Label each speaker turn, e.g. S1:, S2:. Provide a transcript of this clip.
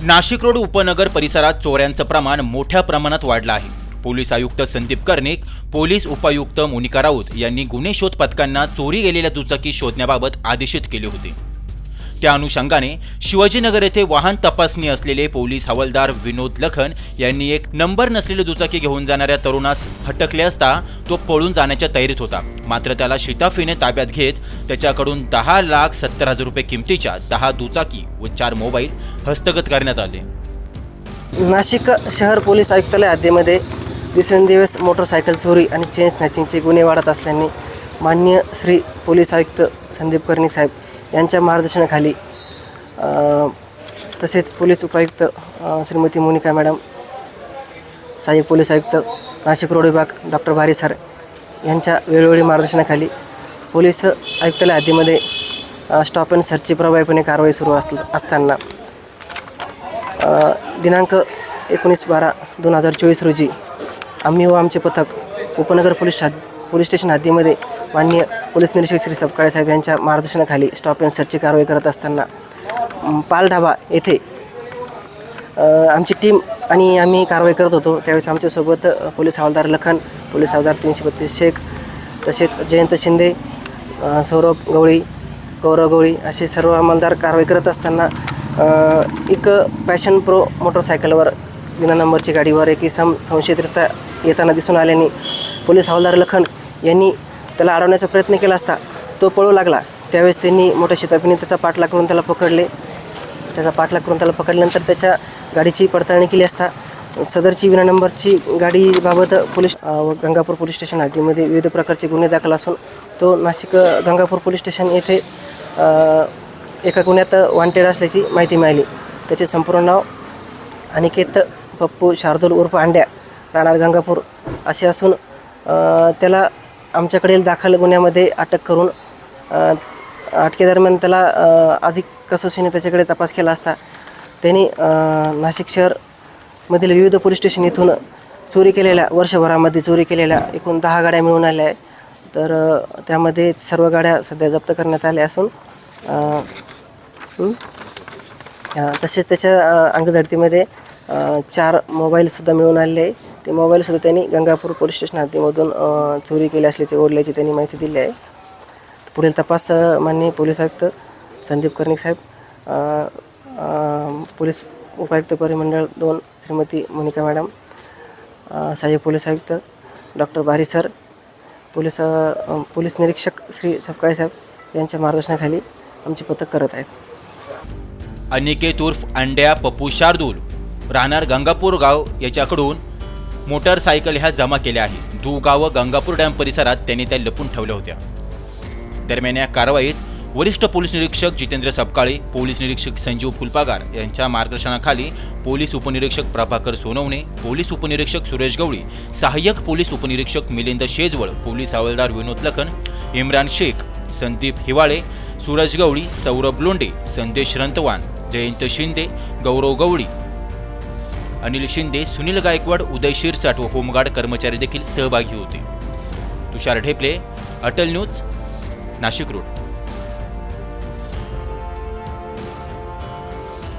S1: Nashik road उपनगर परिसरात चोऱ्यांचं प्रमाण मोठ्या प्रमाणात वाढलं आहे. पोलीस आयुक्त संदीप कर्णिक पोलीस उपायुक्त मोनिका राऊत यांनी गुन्हे शोध पथकांना चोरी गेलेल्या दुचाकी शोधण्याबाबत आदेशित केले होते. त्या अनुषंगाने शिवाजीनगर येथे वाहन तपासणी असलेले पोलीस हवालदार विनोद लखन यांनी एक नंबर नसलेली दुचाकी घेऊन जाणाऱ्या तरुणास हटकले असता तो पळून जाण्याच्या तयारीत होता. मात्र त्याला शिताफीने ताब्यात घेत त्याच्याकडून दहा लाख सत्तर हजार रुपये किमतीच्या दहा दुचाकी व चार मोबाईल हस्तगत करण्यात आले.
S2: नाशिक शहर पोलीस आयुक्तालय हद्दीमध्ये दिवसेंदिवस मोटरसायकल चोरी आणि चेन स्नॅचिंगचे गुन्हे वाढत असल्याने मान्य श्री पोलीस आयुक्त संदीप कर्णिक साहेब यांच्या मार्गदर्शनाखाली तसेच पोलीस उपायुक्त श्रीमती मोनिका मॅडम सहाय्यक पोलीस आयुक्त नाशिक रोड विभाग डॉक्टर भारी सर यांच्या वेळोवेळी मार्गदर्शनाखाली पोलीस आयुक्तालय हद्दीमध्ये स्टॉप अँड सर्चची प्रभावीपणे कारवाई सुरू अस असताना दिनांक एकोणीस बारा दोन हजार चोवीस रोजी आम्ही व आमचे पथक उपनगर पोलीस ठा पोलीस स्टेशन हद्दीमध्ये माननीय पोलीस निरीक्षक श्री सपकाळे साहेब यांच्या मार्गदर्शनाखाली स्टॉप अँड सर्चची कारवाई करत असताना पालढाबा पाल ढाबा येथे आमची टीम आणि आम्ही कारवाई करत होतो. त्यावेळेस आमच्यासोबत पोलीस हवालदार लखन पोलीस हवालदार तीनशे बत्तीस शेख तसेच जयंत शिंदे सौरभ गवळी गौरवगोळी असे सर्व अंमलदार कारवाई करत असताना एक पॅशन प्रो मोटरसायकलवर विना नंबरची गाडीवर एक इसम संशयितरित्या येताना दिसून आल्याने पोलीस हवालदार लखन यांनी त्याला अडवण्याचा प्रयत्न केला असता तो पळू लागला. त्यावेळेस त्यांनी मोठ्या शिताफीने त्याचा पाठलाग करून त्याला पकडले. त्याचा पाठलाग करून त्याला पकडल्यानंतर त्याच्या गाडीची पडताळणी केली असता सदरची विना नंबरची गाडीबाबत पोलीस गंगापूर पोलीस स्टेशन हद्दीमध्ये विविध प्रकारचे गुन्हे दाखल असून तो नाशिक गंगापूर पोलीस स्टेशन येथे एका गुन्ह्यात वांटेड असल्याची माहिती मिळाली. त्याचे संपूर्ण नाव अनिकेत पप्पू शार्दूल उर्फ अंड्या राहणार गंगापूर. असे असून त्याला आमच्याकडील दाखल गुन्ह्यामध्ये अटक करून अटकेदरम्यान त्याला अधिक कसोशीने त्याच्याकडे तपास केला असता त्यांनी नाशिक शहरमधील विविध पोलीस स्टेशन इथून चोरी केलेल्या वर्षभरामध्ये चोरी केलेल्या एकूण दहा गाड्या मिळून आल्या आहे तर त्यामध्ये सर्व गाड्या सध्या जप्त करण्यात आल्या असून तसेच त्याच्या अंगझडतीमध्ये चार मोबाईलसुद्धा मिळून आलेले आहे ते मोबाईलसुद्धा त्यांनी गंगापूर पोलीस स्टेशन हद्दीमधून चोरी केली असल्याचे ओढल्याची त्यांनी माहिती दिली आहे. पुढील तपास माननीय पोलीस आयुक्त संदीप कर्णिक साहेब पोलीस उपायुक्त परिमंडळ दोन श्रीमती मोनिका मॅडम सहाय्यक पोलीस आयुक्त doctor Bari sir police police निरीक्षक श्री सफकाळे साहेब यांच्या मार्गदर्शनाखाली आमचे पथक करत आहेत.
S1: अनिकेत उर्फ अंड्या पप्पू शार्दूल राहणार गंगापूर गाव याच्याकडून मोटारसायकल ह्या जमा केल्या आहेत. दुगाव गंगापूर डॅम परिसरात त्यांनी त्या लपून ठेवल्या होत्या. दरम्यान या कारवाईत वरिष्ठ पोलीस निरीक्षक जितेंद्र सपकाळे पोलीस निरीक्षक संजीव फुलपागार यांच्या मार्गदर्शनाखाली पोलीस उपनिरीक्षक प्रभाकर सोनवणे पोलीस उपनिरीक्षक सुरेश गवळी सहाय्यक पोलीस उपनिरीक्षक मिलिंद शेजवळ पोलीस हवालदार विनोद लखन इम्रान शेख संदीप हिवाळे सूरज गवळी सौरभ लोंडे संदेश रंतवान जयंत शिंदे गौरव गवळी अनिल शिंदे सुनील गायकवाड उदय शिरसाट व होमगार्ड कर्मचारी देखील सहभागी होते. Tushar Dhepale Atal news Nashik road.